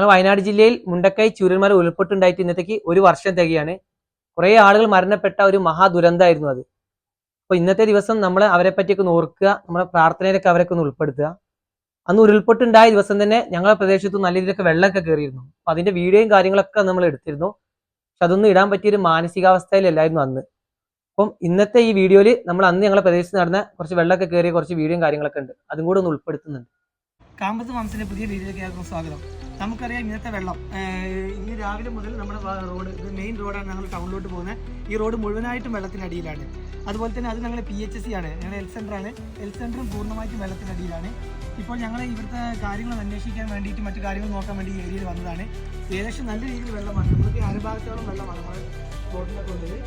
ഞങ്ങൾ വയനാട് ജില്ലയിൽ മുണ്ടക്കൈ ചൂരന്മാർ ഉൾപ്പെട്ടുണ്ടായിട്ട് ഇന്നത്തേക്ക് ഒരു വർഷം തികയാണ്. കുറേ ആളുകൾ മരണപ്പെട്ട ഒരു മഹാദുരന്തമായിരുന്നു അത്. അപ്പോൾ ഇന്നത്തെ ദിവസം നമ്മൾ അവരെ പറ്റിയൊക്കെ ഒന്ന് ഓർക്കുക നമ്മുടെ പ്രാർത്ഥനയിലൊക്കെ അവരൊക്കെ ഒന്ന് ഉൾപ്പെടുത്തുക. അന്ന് ഉരുൾപൊട്ടുണ്ടായ ദിവസം തന്നെ ഞങ്ങളുടെ പ്രദേശത്ത് നല്ല രീതിയിലൊക്കെ വെള്ളമൊക്കെ കയറിയിരുന്നു. അപ്പൊ അതിന്റെ വീഡിയോയും കാര്യങ്ങളൊക്കെ നമ്മൾ എടുത്തിരുന്നു. പക്ഷെ അതൊന്നും ഇടാൻ പറ്റിയൊരു മാനസികാവസ്ഥയിലല്ലായിരുന്നു അന്ന്. അപ്പം ഇന്നത്തെ ഈ വീഡിയോയിൽ നമ്മൾ അന്ന് ഞങ്ങളുടെ പ്രദേശത്ത് നടന്ന കുറച്ച് വെള്ളമൊക്കെ കയറിയ കുറച്ച് വീഡിയോയും കാര്യങ്ങളൊക്കെ ഉണ്ട്. അതും കൂടെ ഒന്ന് ഉൾപ്പെടുത്തുന്നുണ്ട്. കാമ്പസ് മാംസിന്റെ പുതിയ വീഡിയോയിലേക്ക് സ്വാഗതം. നമുക്കറിയാം ഇന്നത്തെ വെള്ളം. ഇന്ന് രാവിലെ മുതൽ നമ്മുടെ റോഡ് ഇത് മെയിൻ റോഡാണ് ഞങ്ങൾ ടൗണിലോട്ട് പോകുന്നത്. ഈ റോഡ് മുഴുവനായിട്ടും വെള്ളത്തിനടിയിലാണ് അതുപോലെ തന്നെ അത് ഞങ്ങൾ പി എച്ച് സി ആണ്. ഞങ്ങളുടെ ഹെൽത്ത് സെന്ററാണ് ഹെൽത്ത് സെന്ററും പൂർണമായിട്ടും വെള്ളത്തിനടിയിലാണ് ഇപ്പോൾ ഞങ്ങൾ ഇവിടുത്തെ കാര്യങ്ങൾ അന്വേഷിക്കാൻ വേണ്ടിയിട്ട് മറ്റു കാര്യങ്ങൾ നോക്കാൻ വേണ്ടി ഈ ഏരിയയിൽ വന്നതാണ്. ഏകദേശം നല്ല രീതിയിൽ വെള്ളമാണ്. നമുക്ക് അനുഭാഗത്തോളം വെള്ളമാണ് നമ്മൾ ബോട്ടിലൊക്കെ ഉള്ളത്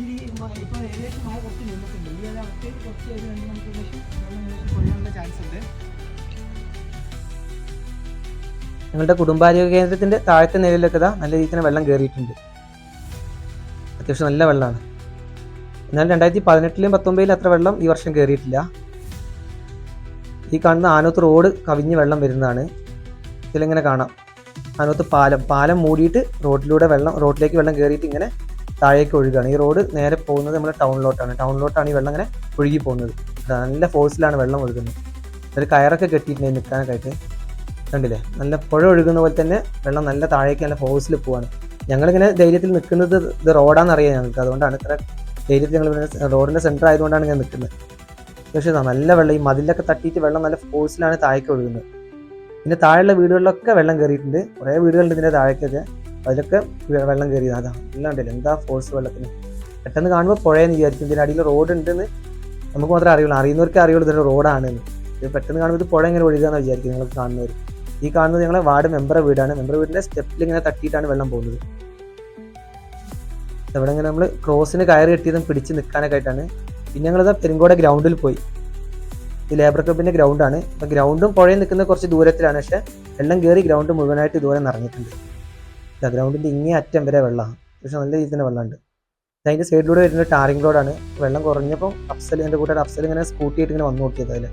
ഈ ഇപ്പോൾ ഏകദേശം മഴ കുറച്ച് നിന്നിട്ടുണ്ട്. ഈ ഒരു അവസ്ഥയിൽ കുറച്ച് രണ്ട് മണിക്കൂർ ശേഷം വെള്ളം ഏകദേശം കുറയാനുള്ള ചാൻസ് ഉണ്ട്. ഞങ്ങളുടെ കുടുംബാരോഗ്യ കേന്ദ്രത്തിന്റെ താഴത്തെ നിലയിലൊക്കെ ഇതാ നല്ല രീതിയിൽ തന്നെ വെള്ളം കയറിയിട്ടുണ്ട് അത്യാവശ്യം നല്ല വെള്ളമാണ് എന്നാൽ രണ്ടായിരത്തി പതിനെട്ടിലും പത്തൊമ്പതിലും അത്ര വെള്ളം ഈ വർഷം കയറിയിട്ടില്ല ഈ കാണുന്ന ആനോത്ത് റോഡ് കവിഞ്ഞ് വെള്ളം വരുന്നതാണ്. ഇതിലിങ്ങനെ കാണാം. ആനോത്ത് പാലം. പാലം മൂടിയിട്ട് റോഡിലൂടെ വെള്ളം റോഡിലേക്ക് വെള്ളം കയറിയിട്ട് ഇങ്ങനെ താഴേക്ക് ഒഴുകുകയാണ് ഈ റോഡ് നേരെ പോകുന്നത് നമ്മുടെ ടൗണിലോട്ടാണ്. ടൗണിലോട്ടാണ് ഈ വെള്ളം ഇങ്ങനെ ഒഴുകി പോകുന്നത്. നല്ല ഫോഴ്സിലാണ് വെള്ളം ഒഴുകുന്നത്. ഒരു കയറൊക്കെ കെട്ടിയിട്ടുണ്ട് നിൽക്കാനൊക്കെ ആയിട്ട്. കണ്ടില്ലേ? നല്ല പുഴ ഒഴുകുന്ന പോലെ തന്നെ വെള്ളം നല്ല താഴേക്ക് നല്ല ഫോഴ്സിൽ പോവാണ്. ഞങ്ങളിങ്ങനെ ധൈര്യത്തിൽ നിൽക്കുന്നത് ഇത് റോഡാണെന്ന് അറിയാം ഞങ്ങൾക്ക്. അതുകൊണ്ടാണ് ഇത്ര ധൈര്യത്തിൽ ഞങ്ങൾ റോഡിന്റെ സെന്റർ ആയതുകൊണ്ടാണ് ഞാൻ നിൽക്കുന്നത്. പക്ഷേ നല്ല വെള്ളം ഈ മതിലൊക്കെ തട്ടിയിട്ട് വെള്ളം നല്ല ഫോഴ്സിലാണ് താഴേക്ക് ഒഴുകുന്നത്. പിന്നെ താഴെയുള്ള വീടുകളിലൊക്കെ വെള്ളം കയറിയിട്ടുണ്ട്. കുറേ വീടുകളുണ്ട് ഇതിന്റെ താഴേക്കൊക്കെ. അതിലൊക്കെ വെള്ളം കയറിയത്. അതാ ഇല്ലാണ്ടല്ലോ എന്താ ഫോഴ്സ് വെള്ളത്തിന്? പെട്ടെന്ന് കാണുമ്പോൾ പുഴയെന്ന് വിചാരിക്കും. ഇതിന്റെ അടിയിൽ റോഡ് ഉണ്ടെന്ന് നമുക്ക് മാത്രമേ അറിയുള്ളൂ. അറിയുന്നവർക്ക് അറിയുള്ളൂ ഇതിന്റെ റോഡാണെന്ന്. ഇത് പെട്ടെന്ന് കാണുമ്പോൾ ഇത് പുഴ ഇങ്ങനെ ഒഴുകാന്ന് വിചാരിക്കും നിങ്ങൾ കാണുന്നവർ ഈ കാണുന്നത് ഞങ്ങളെ വാർഡ് മെമ്പറെ വീടാണ്. മെമ്പർ വീടിന്റെ സ്റ്റെപ്പിൽ ഇങ്ങനെ തട്ടിയിട്ടാണ് വെള്ളം പോകുന്നത്. അവിടെ ഇങ്ങനെ നമ്മൾ ക്രോസിന് കയറി കെട്ടിയതും പിടിച്ച് നിൽക്കാനൊക്കെ ആയിട്ടാണ്. പിന്നെ ഞങ്ങളിത് പെരുങ്കോട ഗ്രൗണ്ടിൽ പോയി. ഈ ലേബർ ക്ലബിന്റെ ഗ്രൗണ്ടാണ് അപ്പൊ ഗ്രൗണ്ടും പുഴയും നിൽക്കുന്ന കുറച്ച് ദൂരത്തിലാണ്. പക്ഷെ വെള്ളം കയറി ഗ്രൗണ്ട് മുഴുവനായിട്ട് ദൂരം നിറഞ്ഞിട്ടുണ്ട്. ഗ്രൗണ്ടിന്റെ ഇങ്ങേ അറ്റം വരെ വെള്ളമാണ് പക്ഷെ നല്ല രീതിയിൽ തന്നെ വെള്ളമുണ്ട്. അതിന്റെ സൈഡിലൂടെ വരുന്ന ടാറിംഗ് റോഡാണ് വെള്ളം കുറഞ്ഞപ്പോൾ അഫ്സൽ എന്റെ കൂട്ടുകാർ അഫ്സൽ ഇങ്ങനെ സ്കൂട്ടി ആയിട്ട് ഇങ്ങനെ വന്നു നോക്കിയത് അതിൽ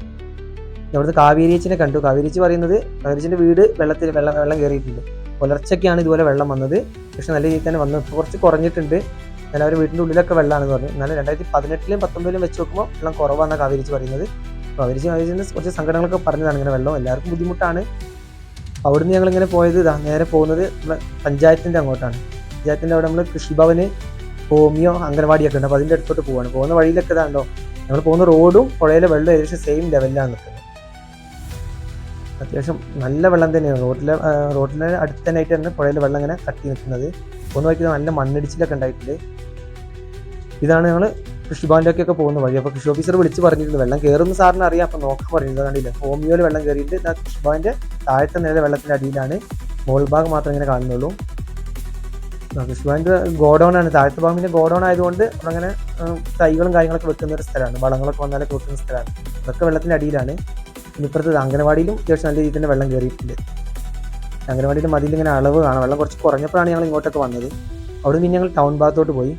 ഇവിടുത്തെ കാവേരിച്ചിനെ കണ്ടു. കാവേരിച്ചി പറയുന്നത് കാവേരിച്ചിന്റെ വീട് വെള്ളത്തിൽ വെള്ളം വെള്ളം കയറിയിട്ടുണ്ട്. പുലർച്ചയ്ക്കാണ് ഇതുപോലെ വെള്ളം വന്നത്. പക്ഷെ നല്ല രീതിയിൽ തന്നെ വന്നു. കുറച്ച് കുറഞ്ഞിട്ടുണ്ട്. എന്നാൽ അവർ വീട്ടിന്റെ ഉള്ളിലൊക്കെ വെള്ളമാണെന്ന് പറഞ്ഞു. എന്നാലും രണ്ടായിരത്തി പതിനെട്ടിലും പത്തൊമ്പതിലും വെച്ച് നോക്കുമ്പോൾ വെള്ളം കുറവാണെന്നാണ് കാവേരിച്ച് പറയുന്നത്. കാവേരിച്ച് കാവേരിച്ചിന്റെ കുറച്ച് സങ്കടങ്ങളൊക്കെ പറഞ്ഞതാണ് ഇങ്ങനെ വെള്ളം. എല്ലാവർക്കും ബുദ്ധിമുട്ടാണ്. അവിടുന്ന് ഞങ്ങൾ ഇങ്ങനെ പോയത് ഇതാ നേരെ പോകുന്നത് നമ്മളെ പഞ്ചായത്തിന്റെ അങ്ങോട്ടാണ്. പഞ്ചായത്തിന്റെ അവിടെ നമ്മൾ കൃഷിഭവന് ഹോമിയോ അംഗനവാടിയൊക്കെ ഉണ്ട്. അപ്പോൾ അതിന്റെ അടുത്തോട്ട് പോവാണ്. പോകുന്ന വഴിയിലൊക്കെ ഇതാണ്ടോ? ഞങ്ങൾ പോകുന്ന റോഡും പുഴയിലെ വെള്ളം ഏകദേശം സെയിം ലെവലിലാണ് നിൽക്കുന്നത്. അത്യാവശ്യം നല്ല വെള്ളം തന്നെയാണ്. റോട്ടിലെ റോഡിലെ അടുത്ത് തന്നെ ആയിട്ട് വെള്ളം ഇങ്ങനെ കട്ടി നിൽക്കുന്നത്. ഒന്ന് വയ്ക്കുന്നത് നല്ല മണ്ണിടിച്ചിലൊക്കെ ഉണ്ടായിട്ടുണ്ട്. ഇതാണ് ഞങ്ങൾ കൃഷിഭവനിലേക്കൊക്കെ പോകുന്ന വഴി. അപ്പോൾ കൃഷി ഓഫീസർ വിളിച്ച് പറഞ്ഞിട്ടുണ്ട് വെള്ളം കയറുന്ന സാറിന് അറിയാം. അപ്പോൾ നോക്കാൻ പറഞ്ഞിട്ടുണ്ട്. കണ്ടില്ല? ഹോമിയോയിൽ വെള്ളം കയറിയിട്ട് ഇതാ കൃഷിഭവന്റെ താഴത്തെ നില വെള്ളത്തിന്റെ അടിയിലാണ്. മോൾ ഭാഗം മാത്രം ഇങ്ങനെ കാണുന്നുള്ളൂ. കൃഷിഭവന്റെ ഗോഡൗൺ ആണ്. താഴത്തെ ഭാഗം പിന്നെ ഗോഡൗൺ ആയതുകൊണ്ട് അങ്ങനെ തൈകളും കാര്യങ്ങളൊക്കെ വെക്കുന്ന ഒരു സ്ഥലമാണ്. വളങ്ങളൊക്കെ വന്നാലൊക്കെ വെക്കുന്ന സ്ഥലമാണ്. അതൊക്കെ വെള്ളത്തിന്റെ അടിയിലാണ്. ഇപ്പുറത്ത് അംഗനവാടിയിലും അത്യാവശ്യം നല്ല രീതിയിൽ തന്നെ വെള്ളം കയറിയിട്ടുണ്ട്. അംഗനവാടിയിലും അതിൽ ഇങ്ങനെ അളവ് കാണാം. വെള്ളം കുറച്ച് കുറഞ്ഞപ്പോഴാണ് ഞങ്ങൾ ഇങ്ങോട്ടൊക്കെ വന്നത്. അവിടെ നിന്ന് ഞങ്ങൾ ടൗൺ ഭാഗത്തോട്ട് പോയി.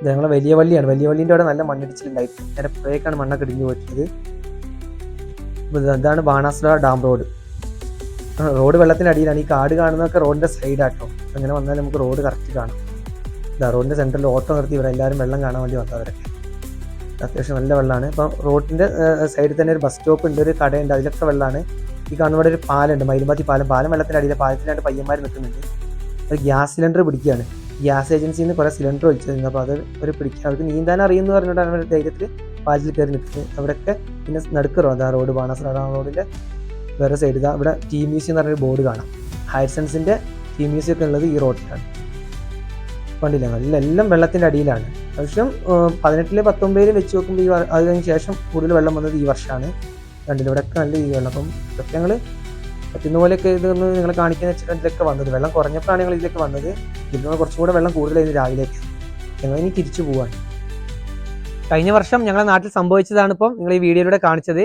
ഇത് ഞങ്ങളെ വലിയ വള്ളിയാണ്. വലിയ വള്ളീന്റെ അവിടെ നല്ല മണ്ണിടിച്ചിലുണ്ടായിരുന്നു നേരെ പുഴയൊക്കെയാണ് മണ്ണൊക്കെ ഇടിഞ്ഞു പോയിട്ടുള്ളത് ഇതാണ് ബാണാസുര ഡാം റോഡ്. റോഡ് വെള്ളത്തിന്റെ അടിയിലാണ്. ഈ കാട് കാണുന്നതൊക്കെ റോഡിന്റെ സൈഡാട്ടോ. അങ്ങനെ വന്നാൽ നമുക്ക് റോഡ് കറക്റ്റ് കാണാം. ഇതാ റോഡിന്റെ സെന്ററിൽ ഓട്ടോ നിർത്തി ഇവിടെ എല്ലാവരും വെള്ളം കാണാൻ വേണ്ടി വന്നവരൊക്കെ. അത്യാവശ്യം നല്ല വെള്ളമാണ്. ഇപ്പം റോഡിന്റെ സൈഡിൽ തന്നെ ഒരു ബസ് സ്റ്റോപ്പ് ഉണ്ട് ഒരു കടയുണ്ട് അതിലൊക്കെ വെള്ളമാണ്. ഈ കാണുന്ന ഇവിടെ ഒരു പാലുണ്ട് മയിലുമാത്തി പാലം. പാലം വെള്ളത്തിന്റെ അടിയിൽ പാലത്തിന്റെ രണ്ട് പയ്യന്മാർ നിൽക്കുന്നുണ്ട്. ഒരു ഗ്യാസ് സിലിണ്ടർ പിടിക്കുകയാണ്. ഗ്യാസ് ഏജൻസിയിൽ നിന്ന് കുറേ സിലിണ്ടർ വെച്ചിരുന്നു അപ്പോൾ അത് ഒരു പിടിക്കുക അവർക്ക് നീന്താൻ അറിയുമെന്ന് പറഞ്ഞിട്ടാണ് അവർ ധൈര്യത്തിൽ പാലിൽ കയറി നിൽക്കുന്നത്. അവിടെയൊക്കെ പിന്നെ നടുക്ക് റോഡ് ആ റോഡ് ബാണാസുര റോഡിന്റെ വേറെ സൈഡ് ഇതാ. ഇവിടെ ടി മ്യൂസിയം എന്ന് പറഞ്ഞൊരു ബോർഡ് കാണാം. ഹയർ സെൻസിന്റെ ടി മ്യൂസിയം ഒക്കെ ഉള്ളത് ഈ റോഡിലാണ് കണ്ടില്ല? നല്ല എല്ലാം വെള്ളത്തിന്റെ അടിയിലാണ്. പക്ഷം പതിനെട്ടിലെ പത്തൊമ്പതിൽ വെച്ച് നോക്കുമ്പോൾ ഈ അതിന് ശേഷം കൂടുതൽ വെള്ളം വന്നത് ഈ വർഷമാണ് രണ്ടിലൂടെയൊക്കെ നല്ല രീതിയിൽ വെള്ളം അപ്പം ഇതൊക്കെ ഞങ്ങൾ പറ്റുന്ന പോലെയൊക്കെ ഇതൊന്ന് നിങ്ങൾ കാണിക്കുന്ന വെച്ചിട്ട് ഇതിലൊക്കെ വന്നത്. വെള്ളം കുറഞ്ഞപ്പോഴാണ് ഞങ്ങൾ ഇതിലേക്ക് വന്നത്. ഇതിൽ കുറച്ചും കൂടെ വെള്ളം കൂടുതലായിരുന്നു രാവിലേക്ക് ഞങ്ങൾ ഇനി തിരിച്ചു പോവാൻ കഴിഞ്ഞ വർഷം ഞങ്ങളെ നാട്ടിൽ സംഭവിച്ചതാണ് ഇപ്പം നിങ്ങൾ ഈ വീഡിയോയിലൂടെ കാണിച്ചത്.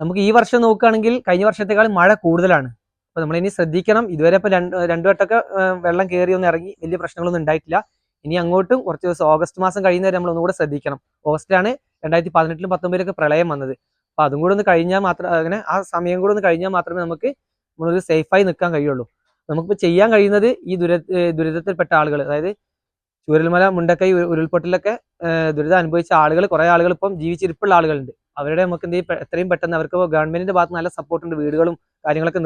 നമുക്ക് ഈ വർഷം നോക്കുകയാണെങ്കിൽ കഴിഞ്ഞ വർഷത്തെക്കാളും മഴ കൂടുതലാണ്. അപ്പോൾ നമ്മളിനി ശ്രദ്ധിക്കണം. ഇതുവരെ ഇപ്പോൾ രണ്ട് രണ്ടു വട്ടമൊക്കെ വെള്ളം കയറി ഒന്ന് ഇറങ്ങി വലിയ പ്രശ്നങ്ങളൊന്നും ഉണ്ടായിട്ടില്ല. ഇനി അങ്ങോട്ടും കുറച്ച് ദിവസം ഓഗസ്റ്റ് മാസം കഴിയുന്നവരെ നമ്മൾ ഒന്നുകൂടെ ശ്രദ്ധിക്കണം. ഓഗസ്റ്റിലാണ് രണ്ടായിരത്തി പതിനെട്ടിലും പത്തൊമ്പതിലൊക്കെ പ്രളയം വന്നത്. അപ്പോൾ അതും കൂടെ ഒന്ന് കഴിഞ്ഞാൽ മാത്രം അങ്ങനെ ആ സമയം കൂടെ ഒന്ന് കഴിഞ്ഞാൽ മാത്രമേ നമുക്ക് നമ്മളൊരു സേഫായി നിൽക്കാൻ കഴിയുള്ളൂ. നമുക്കിപ്പോൾ ചെയ്യാൻ കഴിയുന്നത് ഈ ദുര ദുരിതത്തിൽപ്പെട്ട ആളുകൾ അതായത് ചൂരൽമല മുണ്ടക്കൈ ഉരുൾപൊട്ടിലൊക്കെ ദുരിതം അനുഭവിച്ച ആളുകൾ കുറേ ആളുകൾ ഇപ്പം ജീവിച്ചിരിപ്പുള്ള ആളുകളുണ്ട്. അവരുടെ നമുക്ക് എന്ത് എത്രയും പെട്ടെന്ന് അവർക്ക് ഗവൺമെന്റിന്റെ ഭാഗത്ത് നല്ല സപ്പോർട്ട് ഉണ്ട്. വീടുകളും കാര്യങ്ങളൊക്കെ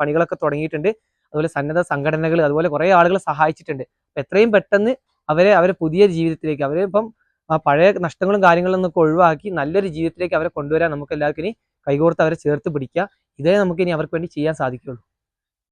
പണികളൊക്കെ തുടങ്ങിയിട്ടുണ്ട്. അതുപോലെ സന്നദ്ധ സംഘടനകൾ അതുപോലെ കുറേ ആളുകൾ സഹായിച്ചിട്ടുണ്ട്. അപ്പൊ എത്രയും പെട്ടെന്ന് അവരെ അവരെ പുതിയ ജീവിതത്തിലേക്ക് അവരെ ഇപ്പം പഴയ നഷ്ടങ്ങളും കാര്യങ്ങളും നിന്നൊക്കെ ഒഴിവാക്കി നല്ലൊരു ജീവിതത്തിലേക്ക് അവരെ കൊണ്ടുവരാൻ നമുക്ക് എല്ലാവർക്കും ഇനി കൈകോർത്ത് അവരെ ചേർത്ത് പിടിക്കുക. ഇതേ നമുക്ക് ഇനി അവർക്ക് വേണ്ടി ചെയ്യാൻ സാധിക്കുള്ളൂ